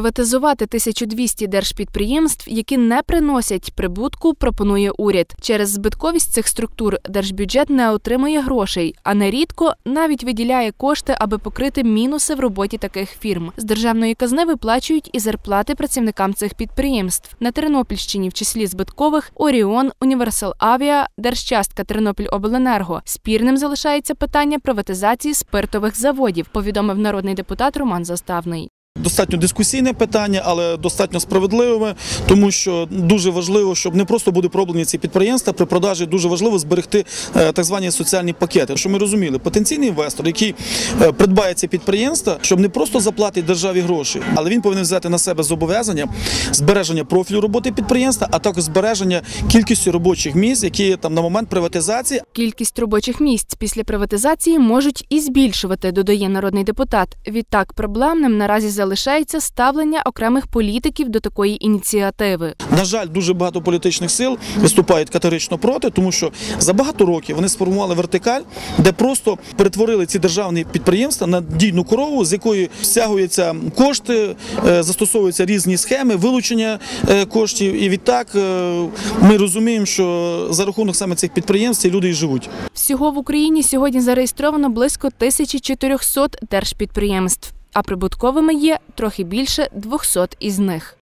Приватизувати 1200 держпідприємств, які не приносять прибутку, пропонує уряд. Через збитковість цих структур держбюджет не отримує грошей, а нерідко навіть виділяє кошти, аби покрити мінуси в роботі таких фірм. З державної казни виплачують і зарплати працівникам цих підприємств. На Тернопільщині, в числі збиткових, Оріон, Універсал Авіа, Держчастка Тернопільобленерго. Спірним залишається питання приватизації спиртових заводів, повідомив народний депутат Роман Заставний. Достатньо дискусійне питання, але достатньо справедливе, тому що дуже важливо, щоб не просто були проблені ці підприємства при продажі. Дуже важливо зберегти е, так звані соціальні пакети. Щоб ми розуміли, потенційний інвестор, який е, придбає ці підприємства, щоб не просто заплатить державі гроші, але він повинен взяти на себе зобов'язання збереження профілю роботи підприємства, а також збереження кількості робочих місць, які там на момент приватизації Кількість робочих місць після приватизації можуть і збільшувати, додає народний депутат. Відтак проблемним наразі залишається ставлення окремих політиків до такої ініціативи. На жаль, дуже багато політичних сил виступають категорично проти, тому що за багато років вони сформували вертикаль, де просто перетворили ці державні підприємства на дійну корову, з якої стягуються кошти, е, застосовуються різні схеми вилучення е, коштів. І відтак е, ми розуміємо, що за рахунок саме цих підприємств ці люди і живуть. Всього в Україні сьогодні зареєстровано близько 1400 держпідприємств, а прибутковими є трохи більше 200 із них.